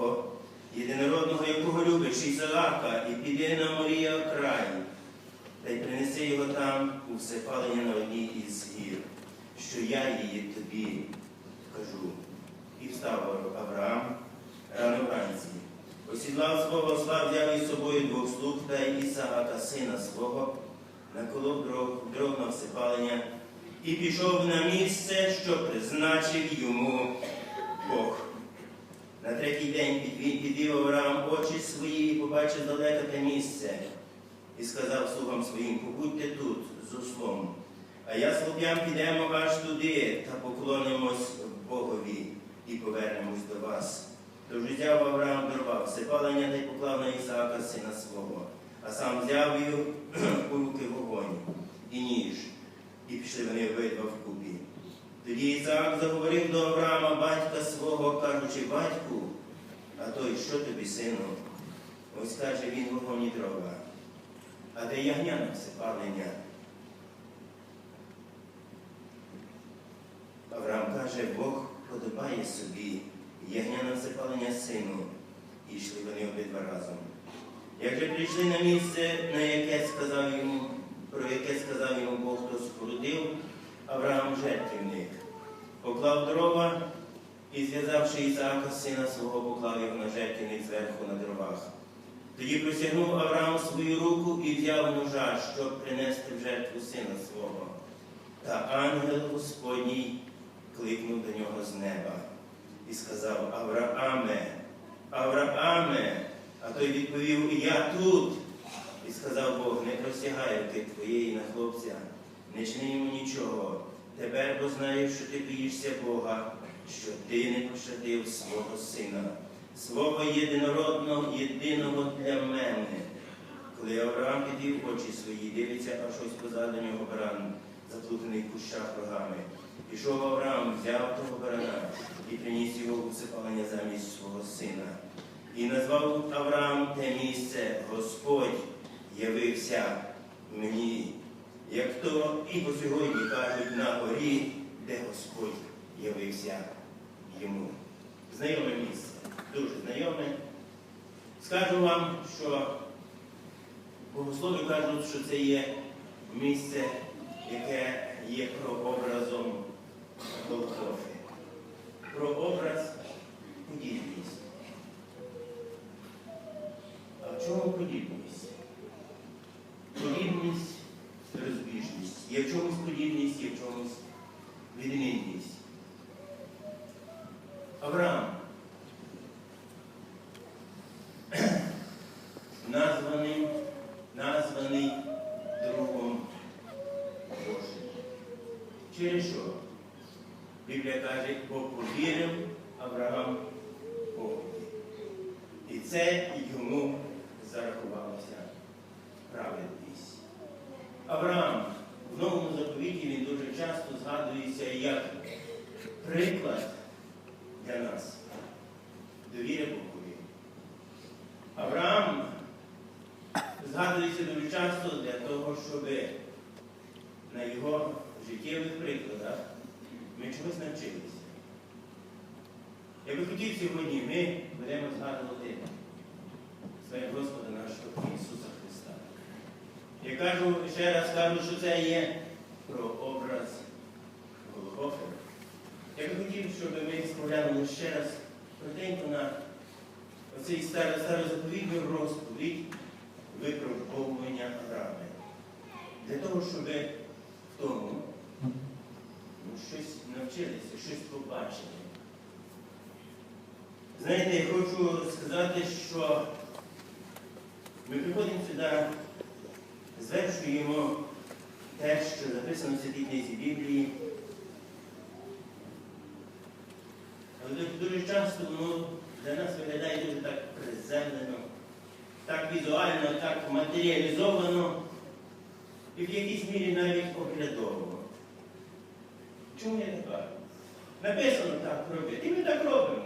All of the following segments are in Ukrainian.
свого, єдинородного, якого любиш, Ісаака, і піди на Морія край, та й принеси його там у всепалення на одній із гір, що я її тобі кажу. І встав Авраам рано вранці. Осідлав свого осла, взяв із собою двох слуг та Ісаака, сина свого, наколов дров, на всепалення і пішов на місце, що призначив йому Бог. На третій день підвів, Авраам очі свої і побачив далеке те місце. І сказав слугам своїм, побудьте тут з ослом, а я хлоп'ям підемо аж туди та поклонимось Богові і повернемось до вас. Тож взяв Авраам дрова, всипалення та й поклав на Ісаака сина свого, а сам взяв у руки вогонь і ніж, і пішли вони обидва вкупі. Тоді Ісаак заговорив до Авраама батька свого, кажучи, батьку, а той, що тобі, сину? Ось каже він вогонь і дрова. А де ягня на всипалення? Авраам каже, Бог подобає собі ягня на всипалення сину. І йшли вони обидва разом. Як же прийшли на місце, на яке сказав йому, про яке сказав йому Бог, хто спорудив, Авраам жертвівник. Поклав дрова і, зв'язавши Ісаака, сина свого, поклав його на жертвівник зверху на дровах. Тоді присягнув Авраам свою руку і взяв ножа, щоб принести в жертву сина свого. Та ангел Господній кликнув до нього з неба і сказав Аврааме, Аврааме, а той відповів, я тут. І сказав Бог, не простягай руки твоєї на хлопця, не чини йому нічого. Тепер бо знаю, що ти боїшся Бога, що ти не пощадив свого сина, свого єдинородного, єдиного для мене. Коли Авраам підвів очі свої, дивиться, аж ось позаду нього баран, заплутаний в кущах рогами. Пішов Авраам, взяв того барана і приніс його у всипалення замість свого сина. І назвав Авраам те місце Господь явився мені, як то і по сьогодні кажуть на горі, де Господь явився йому. Знайоме місце, дуже знайоме. Скажу вам, що богослови кажуть, що це є місце, яке є прообразом Голгофи. Прообраз подібність. А в чому подібність? Подібність розбіжність. Є в чомусь подібність, є в чомусь відмінність. Авраам названий, названий другом Божим. Через що? Біблія каже, бо повірив Авраам Богові. І це йому зарахувалося праведність. Авраам в новому заповіті він дуже часто згадується як приклад для нас довіри Богові. Авраам згадується дуже часто для того, щоб на його життєвих прикладах ми чогось навчилися. Я би хотів сьогодні, ми будемо згадувати своє Господа нашого Ісуса Христа. Я кажу, ще раз кажу, що це є прообраз Голгофи. Я би хотів, щоб ми споглянули ще раз коротенько на оцей старо- старозаповідну розповідь випробовування Авраами. Для того, щоб в тому ну, щось навчилися, щось побачили. Знаєте, я хочу сказати, що ми приходимо сюди заперечуємо те, що записано в Святій книзі Біблії. Але дуже часто воно для нас виглядає дуже так приземлено, так візуально, так матеріалізовано і в якійсь мірі навіть оглядово. Чому я не кажу? Написано так робити, і ми так робимо.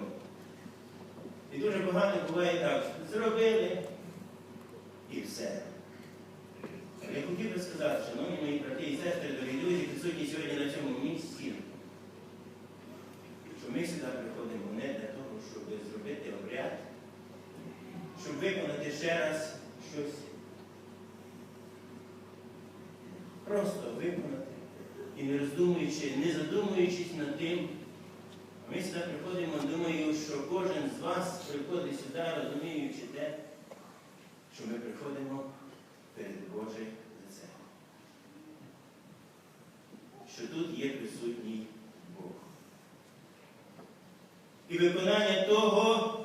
І дуже багато буває так, зробили і все. Але Я хотів би сказати, шановні мої брати і сестри, дорогі друзі, присутні сьогодні на цьому місці, що ми сюди приходимо не для того, щоб зробити обряд, щоб виконати ще раз щось. Просто виконати. І не роздумуючи, не задумуючись над тим, ми сюди приходимо, думаю, що кожен з вас приходить сюди, розуміючи те, що ми приходимо перед Боже лице. Що тут є присутній Бог. І виконання того,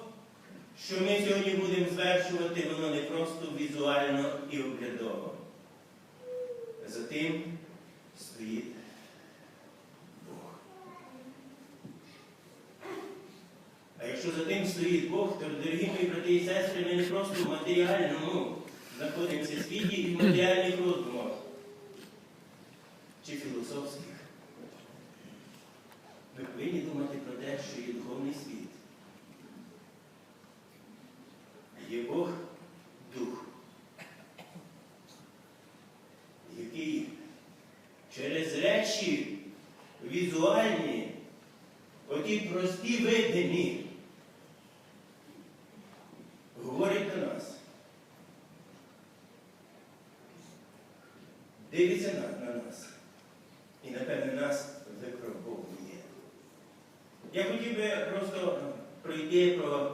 що ми сьогодні будемо звершувати, воно не просто візуально і оглядово. За тим стоїть Бог. А якщо за тим стоїть Бог, то, дорогі мої брати і сестри, ми не просто в матеріальному знаходимося світі і в матеріальних роздумах чи філософських. Ми повинні думати про те, що є духовний світ. Є Бог Дух, який через речі візуальні, оті прості видимі, говорить до нас. Дивиться на, на нас. І, напевне, нас випробовує. Я хотів би просто пройти про,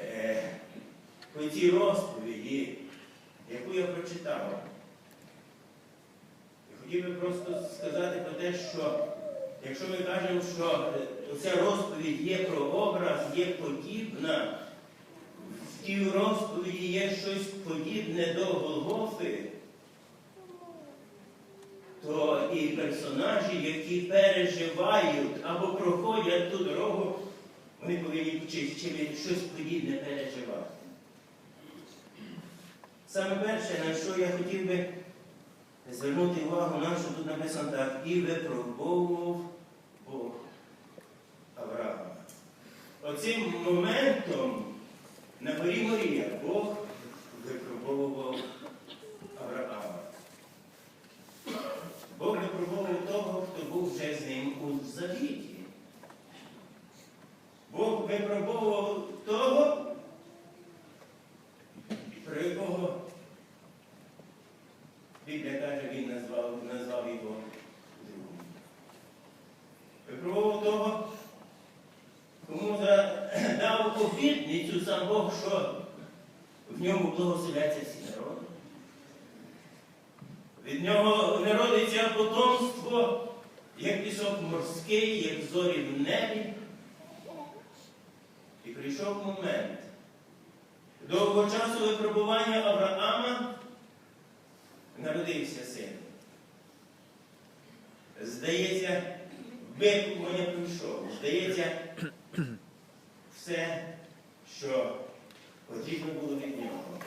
е, про ці розповіді, яку я прочитав. Я хотів би просто сказати про те, що якщо ми кажемо, що е, ця розповідь є образ, є подібна, в тій розповіді є щось подібне до Голгофи, то і персонажі, які переживають або проходять ту дорогу, вони повинні чи, чи щось подібне переживати. Саме перше, на що я хотів би звернути увагу нам, що тут написано так, і випробовував Бог Авраама. Оцим моментом на горі Марія Бог випробовував Авраама. Бог випробовував того, хто був вже з ним у завіті. Бог випробовував того, про якого Біблія каже, він назвав, назвав його другом. Випробував того, кому за- дав обітницю сам Бог, що в ньому благословляться всі народи. Від нього народиться потомство, як пісок морський, як зорі в небі. І прийшов момент довгого часу випробування Авраама народився син. Здається, випробування прийшов. Здається, все, що потрібно було від нього,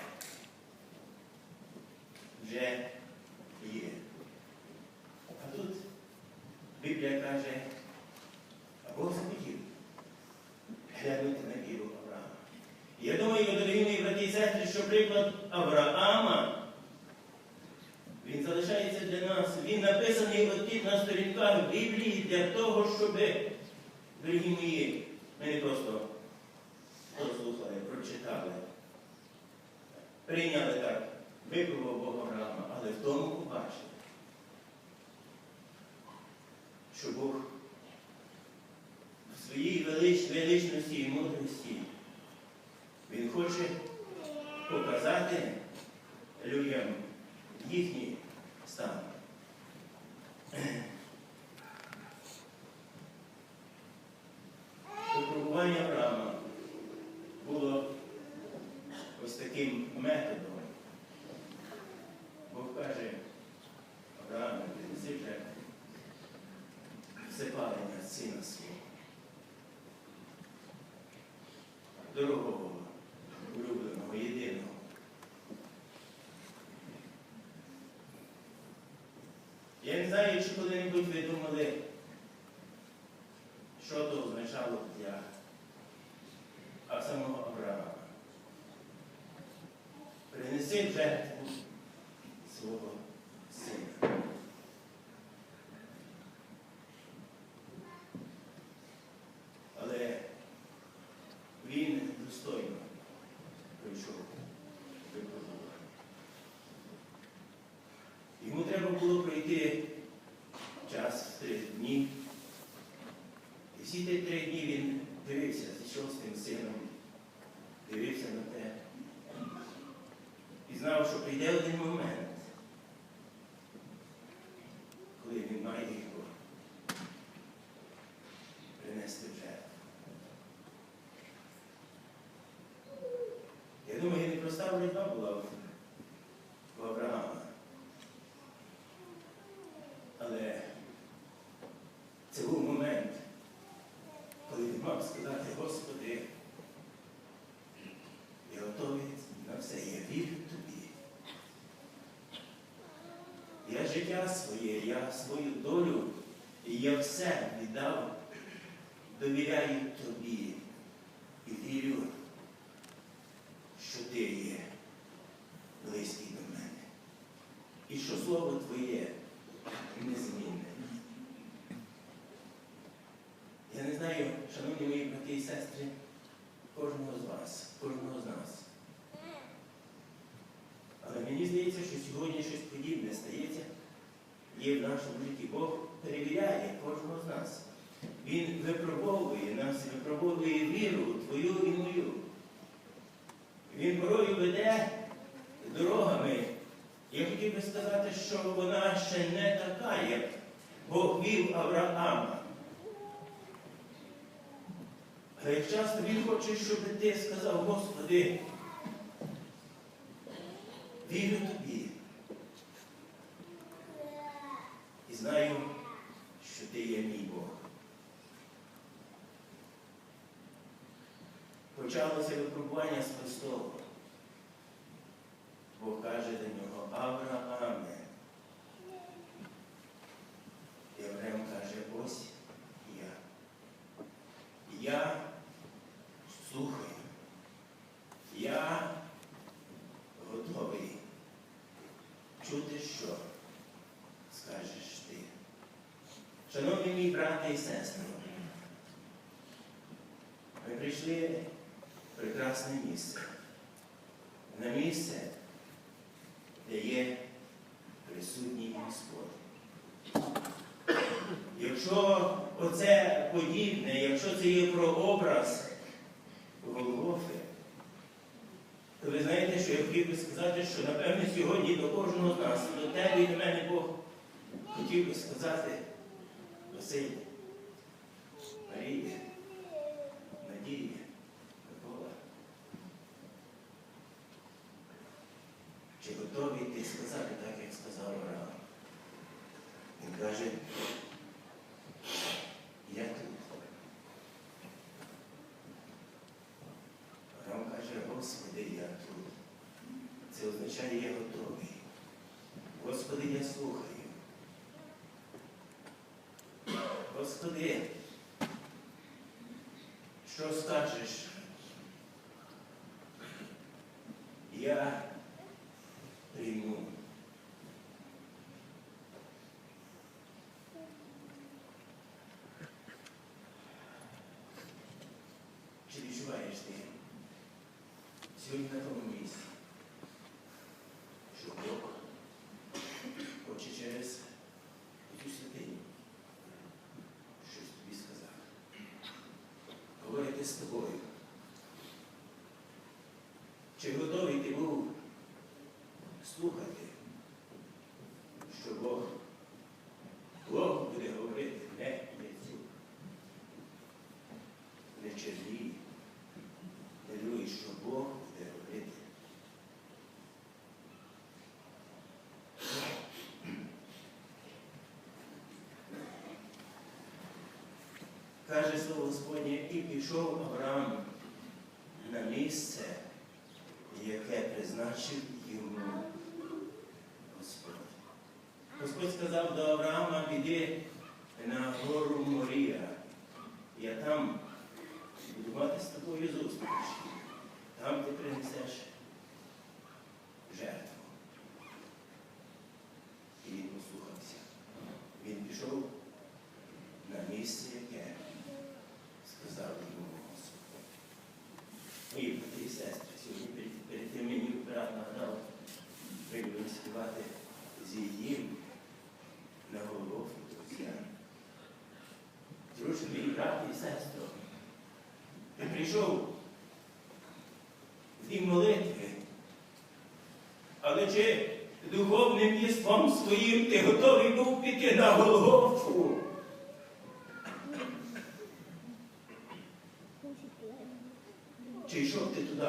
вже є. А тут Біблія каже, а Бог захотів глянути на віру Авраама. Я думаю, дорогі мої браті і сестри, що приклад Авраама, залишається для нас. Він написаний отут на сторінках Біблії для того, щоб, дорогі мої, ми не просто послухали, прочитали, прийняли так, випробував Бога Авраама, але в тому побачили, що Бог в своїй велич, величності і мудрості він хоче показати людям їхній separano persino assieme. Loro життя своє, я свою долю, я все віддав, довіряю тобі і вірю, що ти є близький до мене. І що слово Твоє незмінне. Я не знаю, шановні мої брати і сестри, кожного з вас, кожного з нас. Але мені здається, що сьогодні щось подібне стається, є в нашому житті. Бог перевіряє кожного з нас. Він випробовує нас, випробовує віру твою і мою. Він порою веде дорогами. Я хотів би сказати, що вона ще не така, як Бог вів Авраама. Але як часто він хоче, щоб ти сказав, Господи, вірю тобі. І знаю, що ти є мій Бог. Почалося випробування з Христового. Бог каже до нього, Аврааме. Авраам каже, ось я. Я слухаю. Я готовий чути, що скажеш ти. Шановні мій брати і сестри, ми прийшли в прекрасне місце. На місце, де є присутній Господь. Якщо оце подібне, якщо це є прообраз Голгофи, то ви знаєте, що я хотів би сказати, що напевне сьогодні до кожного з нас, до тебе і до мене Бог хотів би сказати Василь, Марія, Надія, Микола. Чи готові ти сказати так, як сказав Авраам? Він каже, я тут. Авраам каже, Господи, я тут. Це означає, я готовий. Господи, я слухаю. Господи, що скажеш? Я прийму. Чи відчуваєш ти сьогодні на тому місці, що Бог хоче через цю святиню щось тобі сказати? Говорити з тобою. Чи готовий ти був слухати, що Бог, Бог буде говорити не яцю, не черві, не другий, що Бог буде говорити. Каже слово Господнє, і пішов Авраам на місце, яке призначив йому Господь. Господь сказав до Авраама, піди на гору Морія. Я там буду мати з тобою зустріч. Там ти принесеш жертву. І він послухався. Він пішов на місце, яке сказав йому Господь. Мої брати і сестри, сьогодні перед, перед тим мені брат нагадав, ми будемо співати з їм на Голгофі друзі. Друже, мій брат і сестро, ти прийшов дім молитви, але чи духовним єством своїм ти готовий був піти на Голгофу? Чи йшов ти туди,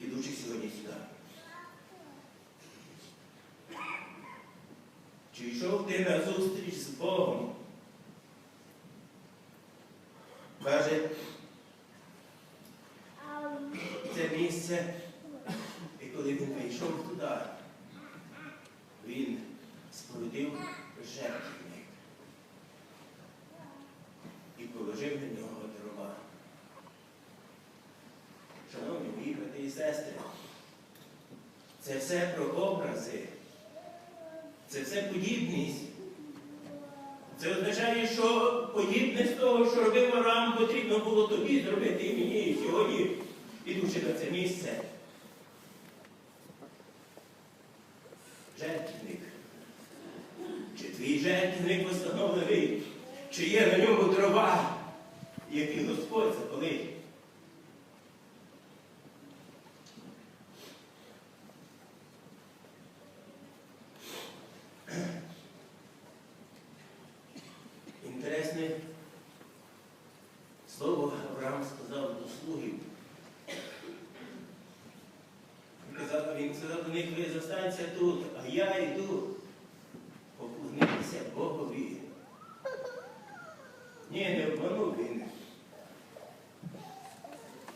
ідучи сьогодні сюди? Чи йшов ти на зустріч з Богом? Каже, це місце, і коли він прийшов туди, він сповідив жертвенник і положив на нього дрова. Шановні мої брати і сестри, це все про образи, це все подібність. Це означає, що подібне з того, що робив Авраам, потрібно було тобі зробити і мені і сьогодні, ідучи на це місце. Жертвник. Чи твій жертвник встановлений, чи є на ньому дрова, які Господь запалить? Інтересне слово Авраам сказав до слугів. Він казав, він сказав до них, ви зостаньте тут, а я йду поклонитися Богові. Ні, не обманув він.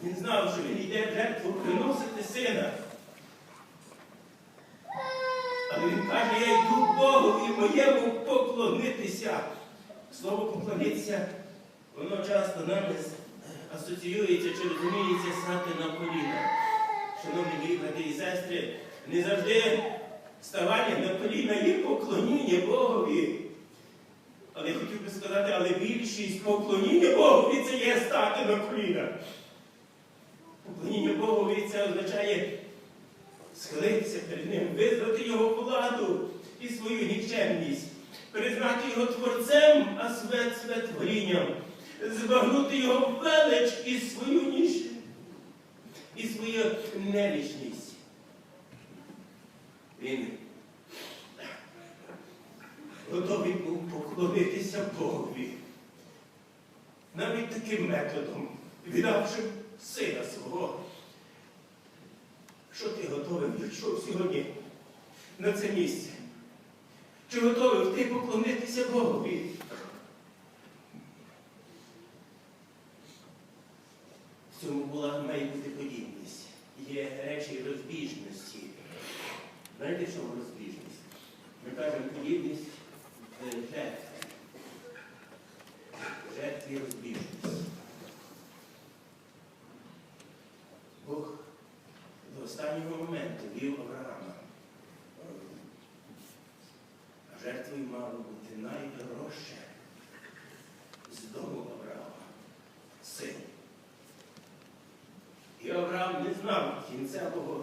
Він знав, що він йде в жертву приносити сина. Але він каже, я йду Богові моєму поклонитися. Слово поклонитися, воно часто нами асоціюється чи розуміється стати на коліна. Шановні мої брати і сестри, не завжди ставання на коліна є поклоніння Богові. Але я хотів би сказати, але більшість поклоніння Богові це є стати на коліна. Поклоніння Богові це означає схилитися перед Ним, визнати Його владу і свою нікчемність, признати Його Творцем, а свет свет творінням, збагнути Його велич і свою ніж, і свою невічність. Він готовий був поклонитися Богові. Навіть таким методом, віддавши сина свого. Що ти готовий прийшов сьогодні на це місце? Чи готовий ти поклонитися Богові? В цьому була має бути подібність. Знаєте, що розбіжність? Ми кажемо подібність в жертві. В жертві розбіжність. Бог до останнього моменту вів Авраама. А жертвою мало бути найдорожче з дому Авраама, син. І Авраам не знав кінцевого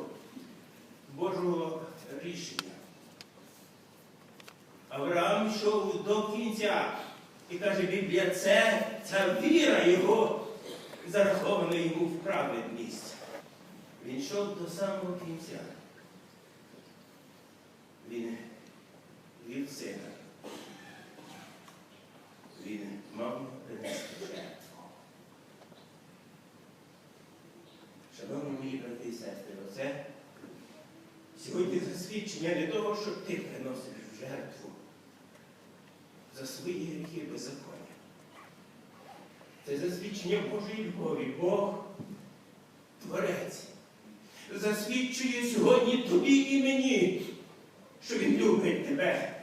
йшов до кінця і каже Біблія, це ця віра його зарахована йому в праведність. Він йшов до самого кінця. Він вів сина. Він мав принести жертву. Шановні мої брати і сестри, оце сьогодні засвідчення не того, що ти приносиш жертву за свої гріхи беззаконня. Це засвідчення Божої любові, Бог Творець, засвідчує сьогодні тобі і мені, що Він любить тебе.